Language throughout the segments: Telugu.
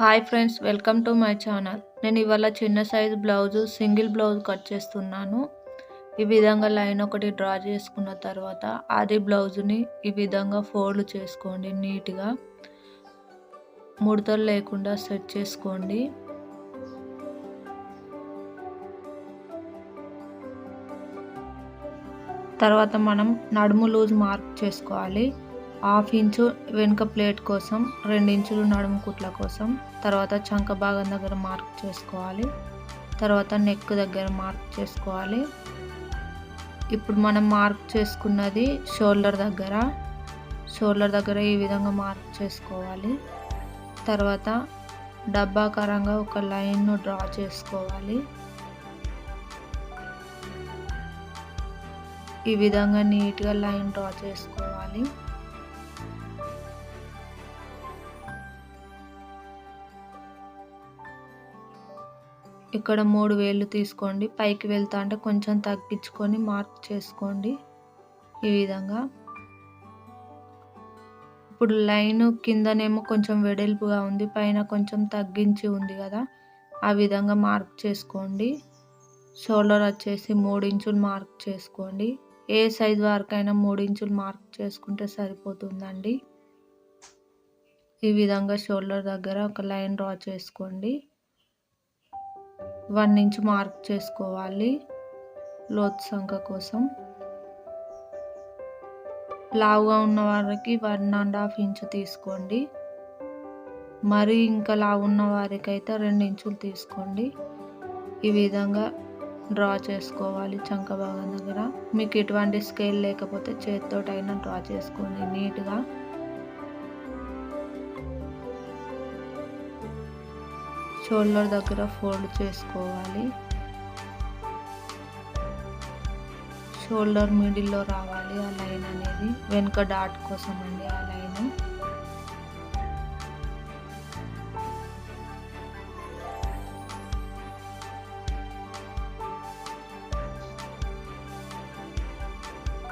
Hi friends welcome to my channel. నేను ఇవాళ చిన్న size blouse single blouse cut చేస్తున్నాను. ఈ విధంగా లైన్ ఒకటి డ్రా చేసుకున్న తర్వాత అది బ్లౌజ్ని ఈ విధంగా ఫోల్డ్ చేసుకోండి నీట్గా. ముడతలు లేకుండా సెట్ చేసుకోండి. తర్వాత మనం నడుము లూజ్ మార్క్ చేసుకోవాలి. హాఫ్ ఇంచు వెనుక ప్లేట్ కోసం రెండు ఇంచులు నడుము కుట్ల కోసం తర్వాత చంక భాగం దగ్గర మార్క్ చేసుకోవాలి తర్వాత నెక్ దగ్గర మార్క్ చేసుకోవాలి. ఇప్పుడు మనం మార్క్ చేసుకున్నది షోల్డర్ దగ్గర షోల్డర్ దగ్గర ఈ విధంగా మార్క్ చేసుకోవాలి. తర్వాత డబ్బాకారంగా ఒక లైన్ను డ్రా చేసుకోవాలి. ఈ విధంగా నీట్గా లైన్ డ్రా చేసుకోవాలి. ఇక్కడ మూడు వేలు తీసుకోండి. పైకి వెళ్తా అంటే కొంచెం తగ్గించుకొని మార్క్ చేసుకోండి. ఈ విధంగా. ఇప్పుడు లైన్ కిందనేమో కొంచెం వెడల్పుగా ఉంది. పైన కొంచెం తగ్గించి ఉంది కదా. ఆ విధంగా మార్క్ చేసుకోండి. షోల్డర్ వచ్చేసి మూడు ఇంచులు మార్క్ చేసుకోండి. ఏ సైజ్ వరకైనా మూడు ఇంచులు మార్క్ చేసుకుంటే సరిపోతుందండి. ఈ విధంగా షోల్డర్ దగ్గర ఒక లైన్ డ్రా చేసుకోండి. వన్ ఇంచ్ మార్క్ చేసుకోవాలి లోత్ సంఖ కోసం. లావుగా ఉన్న వారికి వన్ అండ్ హాఫ్ ఇంచు తీసుకోండి. మరి ఇంకా లావు ఉన్న వారికైతే రెండు ఇంచులు తీసుకోండి. ఈ విధంగా డ్రా చేసుకోవాలి చంక భాగం దగ్గర. మీకు ఎటువంటి స్కేల్ లేకపోతే చేతితోటైనా డ్రా చేసుకోండి నీట్గా. షోల్డర్ దగ్గర ఫోల్డ్ చేసుకోవాలి. షోల్డర్ మిడిల్లో రావాలి ఆ లైన్ అనేది. వెనుక డాట్ కోసం అండి ఆ లైన్.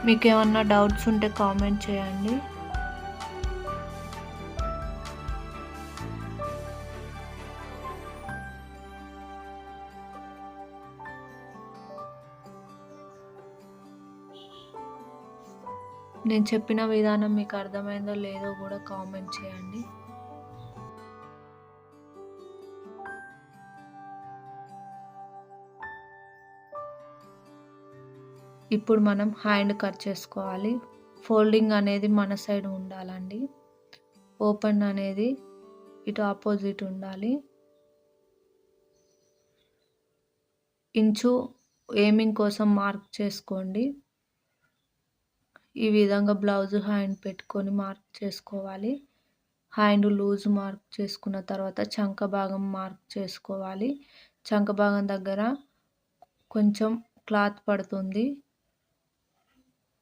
మీకు ఏమన్నా డౌట్స్ ఉంటే కామెంట్ చేయండి. నేను చెప్పిన విధానం మీకు అర్థమైందో లేదో కూడా కామెంట్ చేయండి. ఇప్పుడు మనం హ్యాండ్ కట్ చేసుకోవాలి. ఫోల్డింగ్ అనేది మన సైడ్ ఉండాలండి. ఓపెన్ అనేది ఇటు ఆపోజిట్ ఉండాలి. ఇంచు ఏమింగ్ కోసం మార్క్ చేసుకోండి. ఈ విధంగా బ్లౌజ్ హ్యాండ్ పెట్టుకొని మార్క్ చేసుకోవాలి. హ్యాండ్ లూజ్ మార్క్ చేసుకున్న తర్వాత చంక భాగం మార్క్ చేసుకోవాలి. చంక భాగం దగ్గర కొంచెం క్లాత్ పడుతుంది.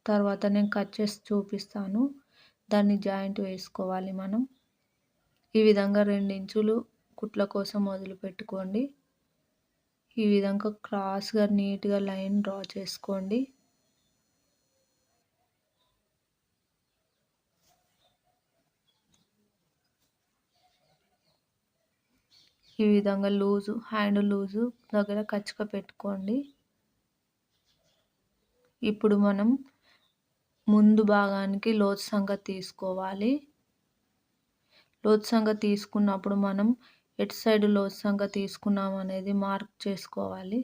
తర్వాత నేను కట్ చేసి చూపిస్తాను. దాన్ని జాయింట్ వేసుకోవాలి మనం. ఈ విధంగా రెండు ఇంచులు కుట్ల కోసం వదిలిపెట్టుకోండి ఈ విధంగా క్రాస్గా నీట్గా లైన్ డ్రా చేసుకోండి. ఈ విధంగా లూజు హ్యాండ్ లూజు దగ్గర కచ్చిక పెట్టుకోండి. ఇప్పుడు మనం ముందు భాగానికి లోతు సంగ తీసుకోవాలి. లోతు సంగ తీసుకున్నప్పుడు మనం ఎటు సైడ్ లోతు సంగ తీసుకున్నాం అనేది మార్క్ చేసుకోవాలి.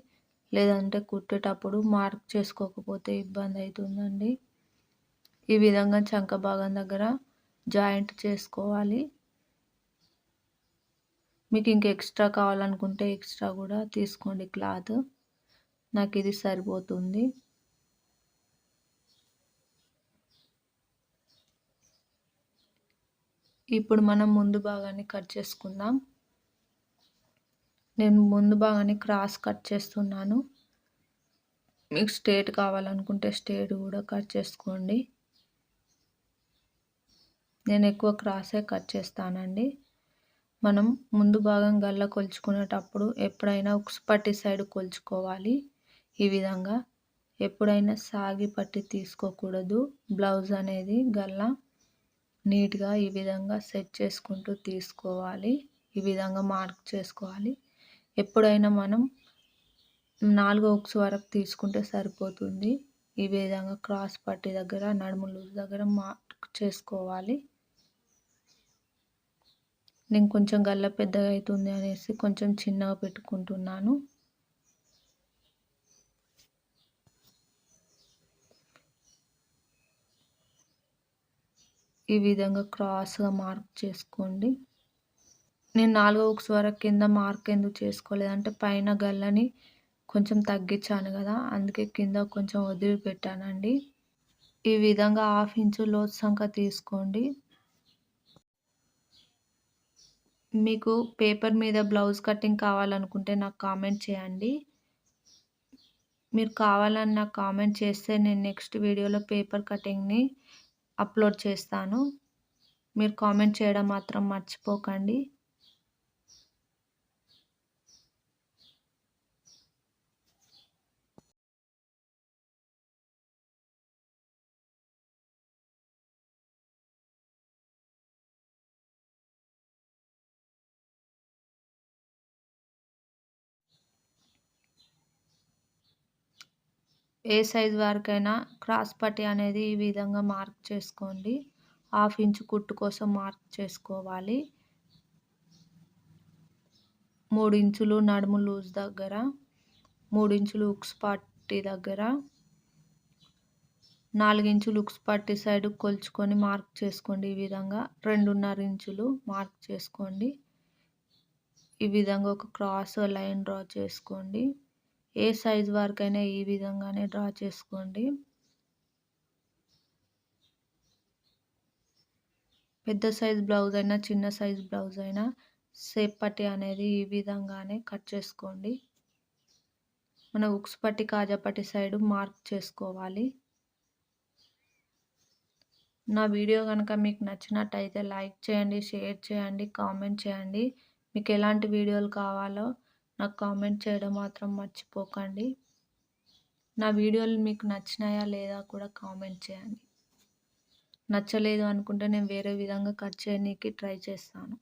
లేదంటే కుట్టేటప్పుడు మార్క్ చేసుకోకపోతే ఇబ్బంది అవుతుందండి. ఈ విధంగా చంక భాగం దగ్గర జాయింట్ చేసుకోవాలి. మీకు ఇంక ఎక్స్ట్రా కావాలనుకుంటే ఎక్స్ట్రా కూడా తీసుకోండి క్లాత్. నాకు ఇది సరిపోతుంది. ఇప్పుడు మనం ముందు భాగాన్ని కట్ చేసుకుందాం. నేను ముందు భాగాన్ని క్రాస్ కట్ చేస్తున్నాను. మీకు స్ట్రేట్ కావాలనుకుంటే స్ట్రేట్ కూడా కట్ చేసుకోండి. నేను ఎక్కువ క్రాసే కట్ చేస్తానండి. మనం ముందు భాగం గల్ల కొలుచుకునేటప్పుడు ఎప్పుడైనా ఉక్స్ పట్టి సైడ్ కొలుచుకోవాలి. ఈ విధంగా ఎప్పుడైనా సాగి పట్టి తీసుకోకూడదు. బ్లౌజ్ అనేది గల్ల నీట్గా ఈ విధంగా సెట్ చేసుకుంటూ తీసుకోవాలి. ఈ విధంగా మార్క్ చేసుకోవాలి. ఎప్పుడైనా మనం నాలుగో ఉక్స్ వరకు తీసుకుంటే సరిపోతుంది. ఈ విధంగా క్రాస్ పట్టి దగ్గర నడుము లూజ్ దగ్గర మార్క్ చేసుకోవాలి. నేను కొంచెం గల్ల పెద్దగా అవుతుంది అనేసి కొంచెం చిన్నగా పెట్టుకుంటున్నాను. ఈ విధంగా క్రాస్గా మార్క్ చేసుకోండి. నేను నాలుగో ఉక్స్ వరకు కింద మార్క్ ఎందుకు చేసుకోలేదంటే పైన గల్లని కొంచెం తగ్గించాను కదా అందుకే కింద కొంచెం వదిలిపెట్టానండి. ఈ విధంగా హాఫ్ ఇంచు లోతు సంఖ్య తీసుకోండి. మీకు పేపర్ మీద బ్లౌజ్ కటింగ్ కావాలనుకుంటే నాకు కామెంట్ చేయండి. మీరు కావాలని నాకు కామెంట్ చేస్తే నేను నెక్స్ట్ వీడియోలో పేపర్ కటింగ్ని అప్లోడ్ చేస్తాను. మీరు కామెంట్ చేయడం మాత్రం మర్చిపోకండి. ఏ సైజ్ వరకైనా క్రాస్ పట్టి అనేది ఈ విధంగా మార్క్ చేసుకోండి. హాఫ్ ఇంచ్ కుట్టు కోసం మార్క్ చేసుకోవాలి. మూడు ఇంచులు నడుము లూజ్ దగ్గర మూడు ఇంచులు ఉక్స్ పట్టి దగ్గర నాలుగు ఇంచులు ఉక్స్ పట్టి సైడ్ కొలుచుకొని మార్క్ చేసుకోండి. ఈ విధంగా రెండున్నర ఇంచులు మార్క్ చేసుకోండి. ఈ విధంగా ఒక క్రాస్ లైన్ డ్రా చేసుకోండి. ఏ సైజ్ వరకైనా ఈ విధంగానే డ్రా చేసుకోండి. పెద్ద సైజ్ బ్లౌజ్ అయినా చిన్న సైజ్ బ్లౌజ్ అయినా సేప్ పట్టి అనేది ఈ విధంగానే కట్ చేసుకోండి. మన ఉక్స్ పట్టి కాజాపట్టి సైడ్ మార్క్ చేసుకోవాలి. నా వీడియో కనుక మీకు నచ్చినట్టయితే లైక్ చేయండి షేర్ చేయండి కామెంట్ చేయండి. మీకు ఎలాంటి వీడియోలు కావాలో నాకు కామెంట్ చేయడం మాత్రం మర్చిపోకండి. నా వీడియోలు మీకు నచ్చినాయా లేదా కూడా కామెంట్ చేయండి. నచ్చలేదు అనుకుంటే నేను వేరే విధంగా కట్ చేయడానికి ట్రై చేస్తాను.